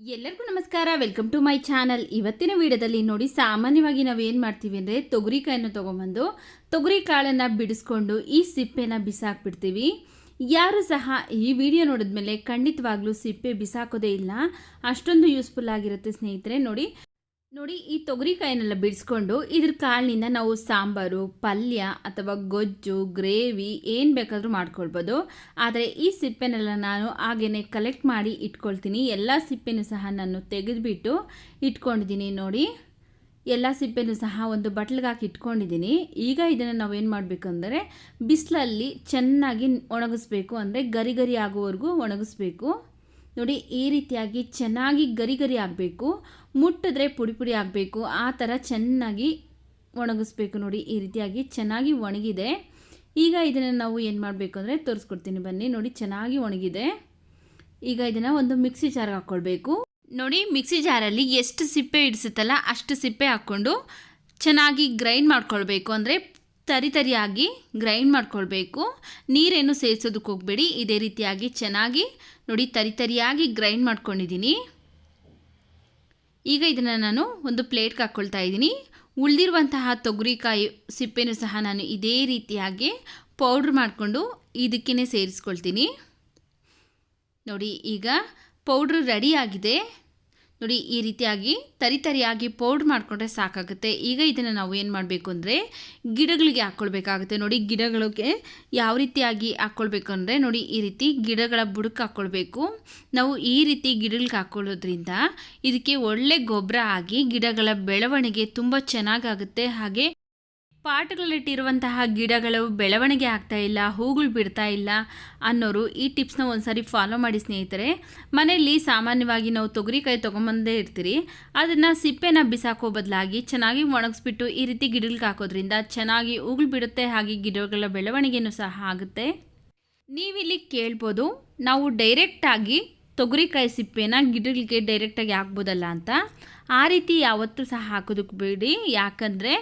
ಎಲ್ಲರಿಗೂ ನಮಸ್ಕಾರ. Welcome to my channel ಇವತ್ತಿನ ವಿಡಿಯೋದಲ್ಲಿ ನೋಡಿ, ಸಾಮಾನ್ಯವಾಗಿ ನಾವು ಏನು ಮಾಡ್ತೀವಿ ಅಂದರೆ ತೊಗರಿಕಾಯನ್ನು ತೊಗೊಂಬಂದು ತೊಗರಿ ಕಾಳನ್ನು ಬಿಡಿಸ್ಕೊಂಡು ಈ ಸಿಪ್ಪೆನ ಬಿಸಾಕ್ಬಿಡ್ತೀವಿ. ಯಾರು ಸಹ ಈ ವಿಡಿಯೋ ನೋಡಿದ್ಮೇಲೆ ಖಂಡಿತವಾಗ್ಲೂ ಸಿಪ್ಪೆ ಬಿಸಾಕೋದೇ ಇಲ್ಲ. ಅಷ್ಟೊಂದು ಯೂಸ್ಫುಲ್ ಆಗಿರುತ್ತೆ ಸ್ನೇಹಿತರೆ, ನೋಡಿ. ನೋಡಿ, ಈ ತೊಗರಿಕಾಯಿನೆಲ್ಲ ಬಿಡಿಸ್ಕೊಂಡು ಇದ್ರ ಕಾಳಿನಿಂದ ನಾವು ಸಾಂಬಾರು, ಪಲ್ಯ ಅಥವಾ ಗೊಜ್ಜು, ಗ್ರೇವಿ ಏನು ಬೇಕಾದರೂ ಮಾಡ್ಕೊಳ್ಬೋದು. ಆದರೆ ಈ ಸಿಪ್ಪೆನೆಲ್ಲ ನಾನು ಹಾಗೆಯೇ ಕಲೆಕ್ಟ್ ಮಾಡಿ ಇಟ್ಕೊಳ್ತೀನಿ. ಎಲ್ಲ ಸಿಪ್ಪೆನೂ ಸಹ ನಾನು ತೆಗೆದುಬಿಟ್ಟು ಇಟ್ಕೊಂಡಿದ್ದೀನಿ ನೋಡಿ. ಎಲ್ಲ ಸಿಪ್ಪೆನೂ ಸಹ ಒಂದು ಬಟ್ಲಿಗೆ ಹಾಕಿ ಇಟ್ಕೊಂಡಿದ್ದೀನಿ. ಈಗ ಇದನ್ನು ನಾವೇನು ಮಾಡಬೇಕಂದ್ರೆ ಬಿಸಿಲಲ್ಲಿ ಚೆನ್ನಾಗಿ ಒಣಗಿಸ್ಬೇಕು. ಅಂದರೆ ಗರಿ ಗರಿ ಆಗೋವರೆಗೂ ಒಣಗಿಸ್ಬೇಕು. ನೋಡಿ, ಈ ರೀತಿಯಾಗಿ ಚೆನ್ನಾಗಿ ಗರಿ ಗರಿ ಆಗಬೇಕು, ಮುಟ್ಟಿದ್ರೆ ಪುಡಿ ಪುಡಿ ಆಗಬೇಕು, ಆ ಥರ ಚೆನ್ನಾಗಿ ಒಣಗಿಸ್ಬೇಕು ನೋಡಿ, ಈ ರೀತಿಯಾಗಿ ಚೆನ್ನಾಗಿ ಒಣಗಿದೆ. ಈಗ ಇದನ್ನು ನಾವು ಏನು ಮಾಡಬೇಕು ಅಂದರೆ ತೋರಿಸ್ಕೊಡ್ತೀನಿ ಬನ್ನಿ. ನೋಡಿ, ಚೆನ್ನಾಗಿ ಒಣಗಿದೆ. ಈಗ ಇದನ್ನು ಒಂದು ಮಿಕ್ಸಿ ಜಾರ್ಗೆ ಹಾಕ್ಕೊಳ್ಬೇಕು. ನೋಡಿ, ಮಿಕ್ಸಿ ಜಾರಲ್ಲಿ ಎಷ್ಟು ಸಿಪ್ಪೆ ಇಡಿಸುತ್ತಲ್ಲ ಅಷ್ಟು ಸಿಪ್ಪೆ ಹಾಕ್ಕೊಂಡು ಚೆನ್ನಾಗಿ ಗ್ರೈಂಡ್ ಮಾಡ್ಕೊಳ್ಬೇಕು. ಅಂದರೆ ತರಿ ತರಿಯಾಗಿ ಗ್ರೈಂಡ್ ಮಾಡ್ಕೊಳ್ಬೇಕು. ನೀರೇನು ಸೇರಿಸೋದಕ್ಕೆ ಹೋಗಬೇಡಿ. ಇದೇ ರೀತಿಯಾಗಿ ಚೆನ್ನಾಗಿ ನೋಡಿ ತರಿ ತರಿಯಾಗಿ ಗ್ರೈಂಡ್ ಮಾಡ್ಕೊಂಡಿದ್ದೀನಿ. ಈಗ ಇದನ್ನು ನಾನು ಒಂದು ಪ್ಲೇಟ್ಗೆ ಹಾಕ್ಕೊಳ್ತಾ ಇದ್ದೀನಿ. ಉಳಿದಿರುವಂತಹ ತೊಗರಿಕಾಯಿ ಸಿಪ್ಪೆನೂ ಸಹ ನಾನು ಇದೇ ರೀತಿಯಾಗಿ ಪೌಡ್ರ್ ಮಾಡಿಕೊಂಡು ಇದಕ್ಕೇ ಸೇರಿಸ್ಕೊಳ್ತೀನಿ. ನೋಡಿ, ಈಗ ಪೌಡ್ರ್ ರೆಡಿಯಾಗಿದೆ ನೋಡಿ, ಈ ರೀತಿಯಾಗಿ ತರಿ ತರಿಯಾಗಿ ಪೌಡ್ರ್ ಮಾಡಿಕೊಂಡ್ರೆ ಸಾಕಾಗುತ್ತೆ. ಈಗ ಇದನ್ನು ನಾವು ಏನು ಮಾಡಬೇಕು ಅಂದರೆ ಗಿಡಗಳಿಗೆ ಹಾಕ್ಕೊಳ್ಬೇಕಾಗುತ್ತೆ ನೋಡಿ, ಗಿಡಗಳಿಗೆ ಯಾವ ರೀತಿಯಾಗಿ ಹಾಕ್ಕೊಳ್ಬೇಕು ಅಂದರೆ ನೋಡಿ, ಈ ರೀತಿ ಗಿಡಗಳ ಬುಡಕ್ಕೆ ಹಾಕ್ಕೊಳ್ಬೇಕು ನಾವು ಈ ರೀತಿ ಗಿಡಗಳಿಗೆ ಹಾಕ್ಕೊಳ್ಳೋದ್ರಿಂದ ಇದಕ್ಕೆ ಒಳ್ಳೆ ಗೊಬ್ಬರ ಆಗಿ ಗಿಡಗಳ ಬೆಳವಣಿಗೆ ತುಂಬ ಚೆನ್ನಾಗಾಗುತ್ತೆ. ಹಾಗೆ ಪಾಟ್ಗಳಲ್ಲಿಟ್ಟಿರುವಂತಹ ಗಿಡಗಳು ಬೆಳವಣಿಗೆ ಆಗ್ತಾ ಇಲ್ಲ, ಹೂಗಳು ಬಿಡ್ತಾ ಇಲ್ಲ ಅನ್ನೋರು ಈ ಟಿಪ್ಸ್ನ ಸಾರಿ ಫಾಲೋ ಮಾಡಿ ಸ್ನೇಹಿತರೆ. ಮನೆಯಲ್ಲಿ ಸಾಮಾನ್ಯವಾಗಿ ನಾವು ತೊಗರಿಕಾಯಿ ತೊಗೊಂಬಂದೇ ಇರ್ತೀರಿ. ಅದನ್ನು ಸಿಪ್ಪೆನ ಬಿಸಾಕೋ ಬದಲಾಗಿ ಚೆನ್ನಾಗಿ ಒಣಗಿಸ್ಬಿಟ್ಟು ಈ ರೀತಿ ಗಿಡಗಳಿಗೆ ಹಾಕೋದ್ರಿಂದ ಚೆನ್ನಾಗಿ ಹೂಗಳು ಬಿಡುತ್ತೆ, ಹಾಗೆ ಗಿಡಗಳ ಬೆಳವಣಿಗೆನೂ ಸಹ ಆಗುತ್ತೆ. ನೀವಿಲ್ಲಿ ಕೇಳ್ಬೋದು, ನಾವು ಡೈರೆಕ್ಟಾಗಿ ತೊಗರಿಕಾಯಿ ಸಿಪ್ಪೆನ ಗಿಡಗಳಿಗೆ ಡೈರೆಕ್ಟಾಗಿ ಹಾಕ್ಬೋದಲ್ಲ ಅಂತ, ಆ ರೀತಿ ಯಾವತ್ತೂ ಸಹ ಹಾಕೋದಕ್ಕೆ ಬೇಡಿ. ಯಾಕಂದರೆ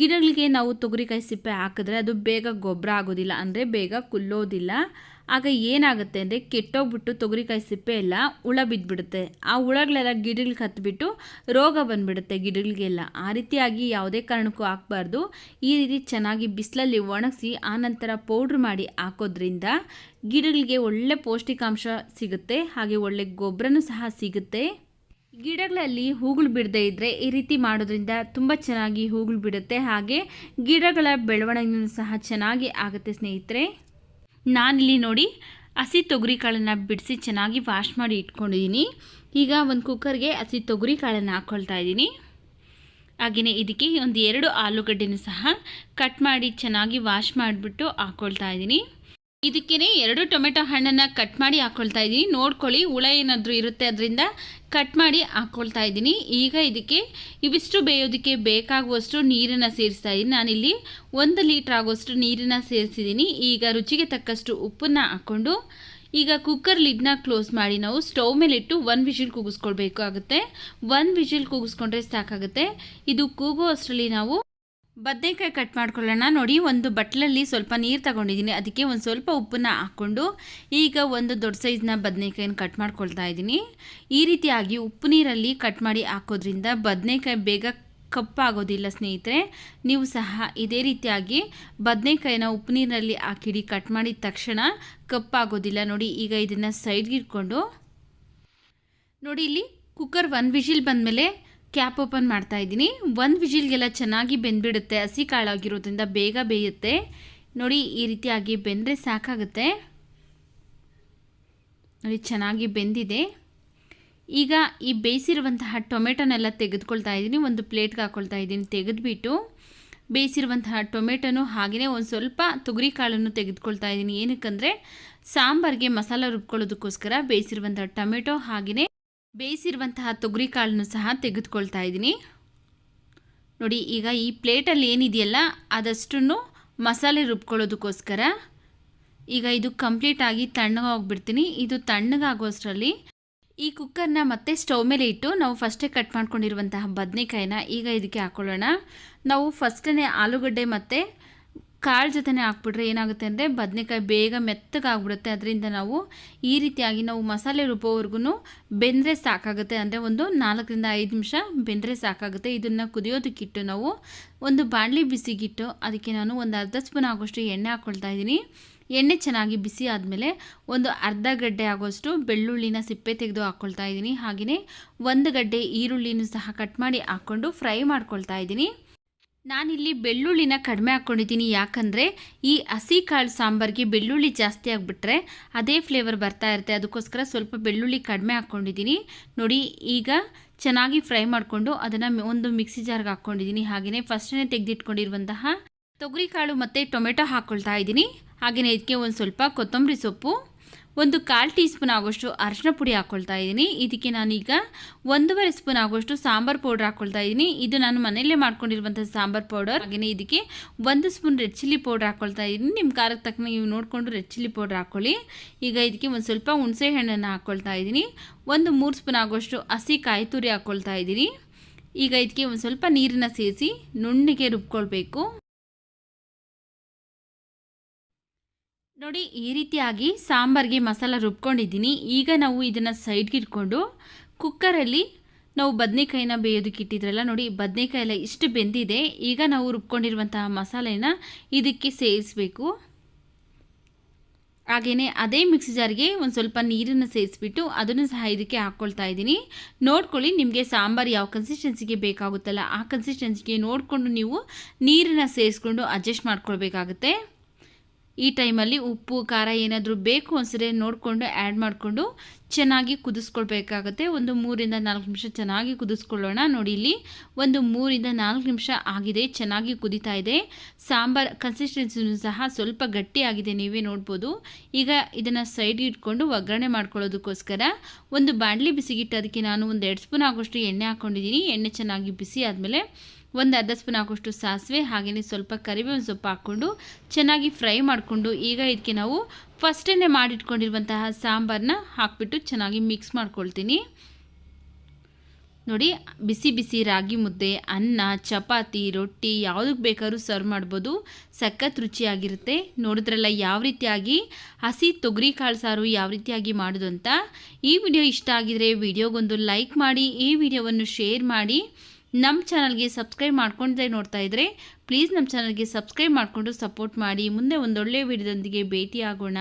ಗಿಡಗಳಿಗೆ ನಾವು ತೊಗರಿಕಾಯಿ ಸಿಪ್ಪೆ ಹಾಕಿದ್ರೆ ಅದು ಬೇಗ ಗೊಬ್ಬರ ಆಗೋದಿಲ್ಲ, ಅಂದರೆ ಬೇಗ ಕುಲ್ಲೋದಿಲ್ಲ. ಆಗ ಏನಾಗುತ್ತೆ ಅಂದರೆ ಕೆಟ್ಟೋಗ್ಬಿಟ್ಟು ತೊಗರಿಕಾಯಿ ಸಿಪ್ಪೆ ಎಲ್ಲ ಹುಳ ಬಿದ್ದುಬಿಡುತ್ತೆ ಆ ಹುಳಗಳೆಲ್ಲ ಗಿಡಗಳಿಗೆ ಹತ್ಬಿಟ್ಟು ರೋಗ ಬಂದುಬಿಡುತ್ತೆ ಗಿಡಗಳಿಗೆಲ್ಲ. ಆ ರೀತಿಯಾಗಿ ಯಾವುದೇ ಕಾರಣಕ್ಕೂ ಹಾಕ್ಬಾರ್ದು ಈ ರೀತಿ ಚೆನ್ನಾಗಿ ಬಿಸಿಲಲ್ಲಿ ಒಣಗಿಸಿ ಆನಂತರ ಪೌಡ್ರ್ ಮಾಡಿ ಹಾಕೋದ್ರಿಂದ ಗಿಡಗಳಿಗೆ ಒಳ್ಳೆ ಪೌಷ್ಟಿಕಾಂಶ ಸಿಗುತ್ತೆ. ಹಾಗೆ ಒಳ್ಳೆ ಗೊಬ್ಬರನೂ ಸಹ ಸಿಗುತ್ತೆ. ಗಿಡಗಳಲ್ಲಿ ಹೂಗಳು ಬಿಡದೇ ಇದ್ದರೆ ಈ ರೀತಿ ಮಾಡೋದ್ರಿಂದ ತುಂಬ ಚೆನ್ನಾಗಿ ಹೂಗಳು ಬಿಡುತ್ತೆ. ಹಾಗೆ ಗಿಡಗಳ ಬೆಳವಣಿಗೆಯೂ ಸಹ ಚೆನ್ನಾಗಿ ಆಗುತ್ತೆ ಸ್ನೇಹಿತರೆ. ನಾನಿಲ್ಲಿ ನೋಡಿ ಹಸಿ ತೊಗರಿ ಕಾಳನ್ನು ಬಿಡಿಸಿ ಚೆನ್ನಾಗಿ ವಾಶ್ ಮಾಡಿ ಇಟ್ಕೊಂಡಿದ್ದೀನಿ ಈಗ ಒಂದು ಕುಕ್ಕರ್ಗೆ ಹಸಿ ತೊಗರಿ ಕಾಳನ್ನು ಹಾಕ್ಕೊಳ್ತಾ ಇದ್ದೀನಿ ಹಾಗೆಯೇ ಇದಕ್ಕೆ ಒಂದು ಎರಡು ಆಲೂಗಡ್ಡೆನೂ ಸಹ ಕಟ್ ಮಾಡಿ ಚೆನ್ನಾಗಿ ವಾಶ್ ಮಾಡಿಬಿಟ್ಟು ಹಾಕ್ಕೊಳ್ತಾ ಇದ್ದೀನಿ ಇದಕ್ಕೇ ಎರಡು ಟೊಮೆಟೊ ಹಣ್ಣನ್ನು ಕಟ್ ಮಾಡಿ ಹಾಕ್ಕೊಳ್ತಾ ಇದ್ದೀನಿ. ನೋಡ್ಕೊಳ್ಳಿ, ಹುಳ ಏನಾದರೂ ಇರುತ್ತೆ ಅದರಿಂದ ಕಟ್ ಮಾಡಿ ಹಾಕ್ಕೊಳ್ತಾ ಇದ್ದೀನಿ. ಈಗ ಇದಕ್ಕೆ ಇವಿಷ್ಟು ಬೇಯೋದಕ್ಕೆ ಬೇಕಾಗುವಷ್ಟು ನೀರನ್ನು ಸೇರಿಸ್ತಾ ಇದ್ದೀನಿ. ನಾನಿಲ್ಲಿ ಒಂದು ಲೀಟ್ರ್ ಆಗುವಷ್ಟು ನೀರನ್ನು ಸೇರಿಸಿದ್ದೀನಿ. ಈಗ ರುಚಿಗೆ ತಕ್ಕಷ್ಟು ಉಪ್ಪನ್ನು ಹಾಕ್ಕೊಂಡು, ಈಗ ಕುಕ್ಕರ್ ಲಿಡ್ನ ಕ್ಲೋಸ್ ಮಾಡಿ ನಾವು ಸ್ಟವ್ ಮೇಲಿಟ್ಟು ಒಂದು ವಿಜಿಲ್ ಕೂಗಿಸ್ಕೊಳ್ಬೇಕಾಗುತ್ತೆ. ಒಂದು ವಿಷಿಲ್ ಕೂಗಿಸ್ಕೊಂಡ್ರೆ ಸಾಕಾಗುತ್ತೆ. ಇದು ಕೂಗೋ ಅಷ್ಟರಲ್ಲಿ ನಾವು ಬದನೆಕಾಯಿ ಕಟ್ ಮಾಡ್ಕೊಳ್ಳೋಣ. ನೋಡಿ, ಒಂದು ಬಟ್ಲಲ್ಲಿ ಸ್ವಲ್ಪ ನೀರು ತಗೊಂಡಿದ್ದೀನಿ ಅದಕ್ಕೆ ಒಂದು ಸ್ವಲ್ಪ ಉಪ್ಪನ್ನು ಹಾಕ್ಕೊಂಡು ಈಗ ಒಂದು ದೊಡ್ಡ ಸೈಜ್ನ ಬದನೆಕಾಯಿನ ಕಟ್ ಮಾಡ್ಕೊಳ್ತಾ ಇದ್ದೀನಿ ಈ ರೀತಿಯಾಗಿ ಉಪ್ಪು ನೀರಲ್ಲಿ ಕಟ್ ಮಾಡಿ ಹಾಕೋದ್ರಿಂದ ಬದನೆಕಾಯಿ ಬೇಗ ಕಪ್ಪಾಗೋದಿಲ್ಲ ಸ್ನೇಹಿತರೆ. ನೀವು ಸಹ ಇದೇ ರೀತಿಯಾಗಿ ಬದನೆಕಾಯಿನ ಉಪ್ಪು ನೀರಿನಲ್ಲಿ ಹಾಕಿಡಿ ಕಟ್ ಮಾಡಿದ ತಕ್ಷಣ ಕಪ್ಪಾಗೋದಿಲ್ಲ. ನೋಡಿ, ಈಗ ಇದನ್ನು ಸೈಡ್ಗಿಟ್ಕೊಂಡು ನೋಡಿ, ಇಲ್ಲಿ ಕುಕ್ಕರ್ ಒನ್ ವಿಜಿಲ್ ಬಂದಮೇಲೆ ಕ್ಯಾಪ್ ಓಪನ್ ಮಾಡ್ತಾ ಇದ್ದೀನಿ. ಒಂದು ವಿಜಿಲ್ಗೆಲ್ಲ ಚೆನ್ನಾಗಿ ಬೆಂದ್ಬಿಡುತ್ತೆ, ಹಸಿ ಕಾಳಾಗಿರೋದ್ರಿಂದ ಬೇಗ ಬೇಯುತ್ತೆ. ನೋಡಿ, ಈ ರೀತಿಯಾಗಿ ಬೆಂದರೆ ಸಾಕಾಗುತ್ತೆ. ನೋಡಿ, ಚೆನ್ನಾಗಿ ಬೆಂದಿದೆ. ಈಗ ಈ ಬೇಯಿಸಿರುವಂತಹ ಟೊಮೆಟೊನೆಲ್ಲ ತೆಗೆದುಕೊಳ್ತಾ ಇದ್ದೀನಿ. ಒಂದು ಪ್ಲೇಟ್ಗೆ ಹಾಕ್ಕೊಳ್ತಾ ಇದ್ದೀನಿ. ತೆಗೆದುಬಿಟ್ಟು ಬೇಯಿಸಿರುವಂತಹ ಟೊಮೆಟೊನು ಹಾಗೆಯೇ ಒಂದು ಸ್ವಲ್ಪ ತೊಗರಿ ಕಾಳನ್ನು ತೆಗೆದುಕೊಳ್ತಾ ಇದ್ದೀನಿ. ಏನಕ್ಕಂದರೆ ಸಾಂಬಾರಿಗೆ ಮಸಾಲ ರುಬ್ಕೊಳ್ಳೋದಕ್ಕೋಸ್ಕರ ಬೇಯಿಸಿರುವಂಥ ಟೊಮೆಟೊ ಹಾಗೆಯೇ ಬೇಯಿಸಿರುವಂತಹ ತೊಗರಿ ಕಾಳನ್ನು ಸಹ ತೆಗೆದುಕೊಳ್ತಾ ಇದ್ದೀನಿ. ನೋಡಿ, ಈಗ ಈ ಪ್ಲೇಟಲ್ಲಿ ಏನಿದೆಯಲ್ಲ, ಅದಷ್ಟನ್ನು ಮಸಾಲೆ ರುಬ್ಕೊಳ್ಳೋದಕ್ಕೋಸ್ಕರ. ಈಗ ಇದು ಕಂಪ್ಲೀಟಾಗಿ ತಣ್ಣಗಾಗ್ಬಿಡ್ತೀನಿ ಇದು ತಣ್ಣಗಾಗೋಷ್ಟರಲ್ಲಿ ಈ ಕುಕ್ಕರ್ನ ಮತ್ತೆ ಸ್ಟವ್ ಮೇಲೆ ಇಟ್ಟು ನಾವು ಫಸ್ಟೇ ಕಟ್ ಮಾಡ್ಕೊಂಡಿರುವಂತಹ ಬದನೆಕಾಯಿನ ಈಗ ಇದಕ್ಕೆ ಹಾಕ್ಕೊಳ್ಳೋಣ ನಾವು ಫಸ್ಟೇ ಆಲೂಗಡ್ಡೆ ಮತ್ತು ಕಾಳು ಜೊತೆನೇ ಹಾಕ್ಬಿಟ್ರೆ ಏನಾಗುತ್ತೆ ಅಂದರೆ ಬದನೆಕಾಯಿ ಬೇಗ ಮೆತ್ತಗಾಗ್ಬಿಡುತ್ತೆ. ಅದರಿಂದ ನಾವು ಈ ರೀತಿಯಾಗಿ ನಾವು ಮಸಾಲೆ ರುಬ್ಬೋವರೆಗೂ ಬೆಂದರೆ ಸಾಕಾಗುತ್ತೆ. ಅಂದರೆ ಒಂದು ನಾಲ್ಕರಿಂದ ಐದು ನಿಮಿಷ ಬೆಂದರೆ ಸಾಕಾಗುತ್ತೆ. ಇದನ್ನು ಕುದಿಯೋದಕ್ಕಿಟ್ಟು ನಾವು ಒಂದು ಬಾಣಲಿ ಬಿಸಿಗಿಟ್ಟು ಅದಕ್ಕೆ ನಾನು ಒಂದು ಅರ್ಧ ಸ್ಪೂನ್ ಆಗೋಷ್ಟು ಎಣ್ಣೆ ಹಾಕ್ಕೊಳ್ತಾ ಇದ್ದೀನಿ. ಎಣ್ಣೆ ಚೆನ್ನಾಗಿ ಬಿಸಿ ಆದಮೇಲೆ ಒಂದು ಅರ್ಧ ಗಡ್ಡೆ ಆಗೋಷ್ಟು ಬೆಳ್ಳುಳ್ಳಿನ ಸಿಪ್ಪೆ ತೆಗೆದು ಹಾಕ್ಕೊಳ್ತಾ ಇದ್ದೀನಿ. ಹಾಗೆಯೇ ಒಂದು ಗಡ್ಡೆ ಈರುಳ್ಳಿನೂ ಸಹ ಕಟ್ ಮಾಡಿ ಹಾಕ್ಕೊಂಡು ಫ್ರೈ ಮಾಡ್ಕೊಳ್ತಾ ಇದ್ದೀನಿ. ನಾನಿಲ್ಲಿ ಬೆಳ್ಳುಳ್ಳಿನ ಕಡಿಮೆ ಹಾಕ್ಕೊಂಡಿದ್ದೀನಿ. ಯಾಕಂದರೆ ಈ ಹಸಿ ಕಾಳು ಸಾಂಬಾರಿಗೆ ಬೆಳ್ಳುಳ್ಳಿ ಜಾಸ್ತಿ ಆಗಿಬಿಟ್ರೆ ಅದೇ ಫ್ಲೇವರ್ ಬರ್ತಾ ಇರುತ್ತೆ. ಅದಕ್ಕೋಸ್ಕರ ಸ್ವಲ್ಪ ಬೆಳ್ಳುಳ್ಳಿ ಕಡಿಮೆ ಹಾಕ್ಕೊಂಡಿದ್ದೀನಿ. ನೋಡಿ, ಈಗ ಚೆನ್ನಾಗಿ ಫ್ರೈ ಮಾಡಿಕೊಂಡು ಅದನ್ನು ಒಂದು ಮಿಕ್ಸಿ ಜಾರ್ಗೆ ಹಾಕ್ಕೊಂಡಿದ್ದೀನಿ. ಹಾಗೆಯೇ ಫಸ್ಟೇ ತೆಗೆದಿಟ್ಕೊಂಡಿರುವಂತಹ ತೊಗರಿಕಾಳು ಮತ್ತು ಟೊಮೆಟೊ ಹಾಕ್ಕೊಳ್ತಾ ಇದ್ದೀನಿ. ಹಾಗೆಯೇ ಇದಕ್ಕೆ ಒಂದು ಸ್ವಲ್ಪ ಕೊತ್ತಂಬರಿ ಸೊಪ್ಪು ಒಂದು ಕಾಲು ಟೀ ಸ್ಪೂನ್ ಆಗೋಷ್ಟು ಅರಿಶಿನ ಪುಡಿ ಹಾಕ್ಕೊಳ್ತಾ ಇದ್ದೀನಿ. ಇದಕ್ಕೆ ನಾನೀಗ ಒಂದೂವರೆ ಸ್ಪೂನ್ ಆಗೋಷ್ಟು ಸಾಂಬಾರು ಪೌಡರ್ ಹಾಕ್ಕೊಳ್ತಾ ಇದ್ದೀನಿ. ಇದು ನಾನು ಮನೆಯಲ್ಲೇ ಮಾಡ್ಕೊಂಡಿರುವಂಥ ಸಾಂಬಾರು ಪೌಡರ್. ಹಾಗೆಯೇ ಇದಕ್ಕೆ ಒಂದು ಸ್ಪೂನ್ ರೆಡ್ ಚಿಲ್ಲಿ ಪೌಡರ್ ಹಾಕ್ಕೊಳ್ತಾ ಇದ್ದೀನಿ. ನಿಮ್ಮ ಖಾರಕ್ಕೆ ತಕ್ಕನ ನೀವು ನೋಡಿಕೊಂಡು ರೆಡ್ ಚಿಲ್ಲಿ ಪೌಡರ್ ಹಾಕ್ಕೊಳ್ಳಿ ಈಗ ಇದಕ್ಕೆ ಒಂದು ಸ್ವಲ್ಪ ಹುಣಸೆ ಹಣ್ಣನ್ನು ಹಾಕ್ಕೊಳ್ತಾ ಇದ್ದೀನಿ. ಒಂದು ಮೂರು ಸ್ಪೂನ್ ಆಗೋಷ್ಟು ಹಸಿ ಕಾಯಿ ತುರಿ ಹಾಕ್ಕೊಳ್ತಾ ಇದ್ದೀನಿ. ಈಗ ಇದಕ್ಕೆ ಒಂದು ಸ್ವಲ್ಪ ನೀರನ್ನು ಸೇರಿಸಿ ನುಣ್ಣಗೆ ರುಬ್ಕೊಳ್ಬೇಕು. ನೋಡಿ, ಈ ರೀತಿಯಾಗಿ ಸಾಂಬಾರಿಗೆ ಮಸಾಲ ರುಬ್ಕೊಂಡಿದ್ದೀನಿ. ಈಗ ನಾವು ಇದನ್ನು ಸೈಡ್ಗೆ ಇಟ್ಕೊಂಡು ಕುಕ್ಕರಲ್ಲಿ ನಾವು ಬದನೆಕಾಯಿನ ಬೇಯೋದಕ್ಕೆ ಇಟ್ಟಿದ್ರಲ್ಲ ನೋಡಿ, ಬದನೆಕಾಯಿ ಎಲ್ಲ ಇಷ್ಟು ಬೆಂದಿದೆ. ಈಗ ನಾವು ರುಬ್ಕೊಂಡಿರುವಂತಹ ಮಸಾಲೆನ ಇದಕ್ಕೆ ಸೇರಿಸಬೇಕು. ಹಾಗೆಯೇ ಅದೇ ಮಿಕ್ಸಿ ಜಾರಿಗೆ ಒಂದು ಸ್ವಲ್ಪ ನೀರನ್ನು ಸೇರಿಸ್ಬಿಟ್ಟು ಅದನ್ನು ಸಹ ಇದಕ್ಕೆ ಹಾಕ್ಕೊಳ್ತಾ ಇದ್ದೀನಿ. ನೋಡ್ಕೊಳ್ಳಿ, ನಿಮಗೆ ಸಾಂಬಾರು ಯಾವ ಕನ್ಸಿಸ್ಟೆನ್ಸಿಗೆ ಬೇಕಾಗುತ್ತಲ್ಲ, ಆ ಕನ್ಸಿಸ್ಟೆನ್ಸಿಗೆ ನೋಡಿಕೊಂಡು ನೀವು ನೀರನ್ನು ಸೇರಿಸ್ಕೊಂಡು ಅಡ್ಜಸ್ಟ್ ಮಾಡ್ಕೊಳ್ಬೇಕಾಗುತ್ತೆ. ಈ ಟೈಮಲ್ಲಿ ಉಪ್ಪು, ಖಾರ ಏನಾದರೂ ಬೇಕು ಅನಿಸಿದ್ರೆ ನೋಡಿಕೊಂಡು ಆ್ಯಡ್ ಮಾಡಿಕೊಂಡು ಚೆನ್ನಾಗಿ ಕುದಿಸ್ಕೊಳ್ಬೇಕಾಗುತ್ತೆ. ಒಂದು ಮೂರಿಂದ ನಾಲ್ಕು ನಿಮಿಷ ಚೆನ್ನಾಗಿ ಕುದಿಸ್ಕೊಳ್ಳೋಣ. ನೋಡಿ ಇಲ್ಲಿ ಒಂದು ಮೂರಿಂದ ನಾಲ್ಕು ನಿಮಿಷ ಆಗಿದೆ, ಚೆನ್ನಾಗಿ ಕುದಿತಾ ಇದೆ. ಸಾಂಬಾರು ಕನ್ಸಿಸ್ಟೆನ್ಸಿನೂ ಸಹ ಸ್ವಲ್ಪ ಗಟ್ಟಿಯಾಗಿದೆ ನೀವೇ ನೋಡ್ಬೋದು. ಈಗ ಇದನ್ನು ಸೈಡ್ಗೆ ಇಟ್ಕೊಂಡು ಒಗ್ಗರಣೆ ಮಾಡ್ಕೊಳ್ಳೋದಕ್ಕೋಸ್ಕರ ಒಂದು ಬಾಣಲಿ ಬಿಸಿಗಿಟ್ಟು ಅದಕ್ಕೆ ನಾನು ಒಂದು ಎರಡು ಸ್ಪೂನ್ ಆಗೋಷ್ಟು ಎಣ್ಣೆ ಹಾಕ್ಕೊಂಡಿದ್ದೀನಿ ಎಣ್ಣೆ ಚೆನ್ನಾಗಿ ಬಿಸಿ ಆದಮೇಲೆ ಒಂದು ಅರ್ಧ ಸ್ಪೂನ್ ಹಾಕೋಷ್ಟು ಸಾಸಿವೆ ಹಾಗೆಯೇ ಸ್ವಲ್ಪ ಕರಿಬೇವಿನ ಸೊಪ್ಪು ಹಾಕ್ಕೊಂಡು ಚೆನ್ನಾಗಿ ಫ್ರೈ ಮಾಡಿಕೊಂಡು ಈಗ ಇದಕ್ಕೆ ನಾವು ಫಸ್ಟೇ ಮಾಡಿಟ್ಕೊಂಡಿರುವಂತಹ ಸಾಂಬಾರನ್ನ ಹಾಕ್ಬಿಟ್ಟು ಚೆನ್ನಾಗಿ ಮಿಕ್ಸ್ ಮಾಡ್ಕೊಳ್ತೀನಿ. ನೋಡಿ, ಬಿಸಿ ಬಿಸಿ ರಾಗಿ ಮುದ್ದೆ, ಅನ್ನ, ಚಪಾತಿ, ರೊಟ್ಟಿ ಯಾವುದಕ್ಕೆ ಬೇಕಾದ್ರೂ ಸರ್ವ್ ಮಾಡ್ಬೋದು. ಸಖತ್ ರುಚಿಯಾಗಿರುತ್ತೆ. ನೋಡಿದ್ರಲ್ಲ, ಯಾವ ರೀತಿಯಾಗಿ ಹಸಿ ತೊಗರಿ ಕಾಳು ಸಾರು ಯಾವ ರೀತಿಯಾಗಿ ಮಾಡೋದು ಅಂತ ಈ ವಿಡಿಯೋ ಇಷ್ಟ ಆಗಿದರೆ ವಿಡಿಯೋಗೊಂದು ಲೈಕ್ ಮಾಡಿ, ಈ ವಿಡಿಯೋವನ್ನು ಶೇರ್ ಮಾಡಿ. ನಮ್ಮ ಚಾನಲ್ಗೆ ಸಬ್ಸ್ಕ್ರೈಬ್ ಮಾಡ್ಕೊಂಡ್ರೆ ನೋಡ್ತಾ ಇದ್ದರೆ ಪ್ಲೀಸ್ ನಮ್ಮ ಚಾನಲ್ಗೆ ಸಬ್ಸ್ಕ್ರೈಬ್ ಮಾಡಿಕೊಂಡು ಸಪೋರ್ಟ್ ಮಾಡಿ, ಮುಂದೆ ಒಂದೊಳ್ಳೆ ವಿಡಿಯೋದೊಂದಿಗೆ ಭೇಟಿ ಆಗೋಣ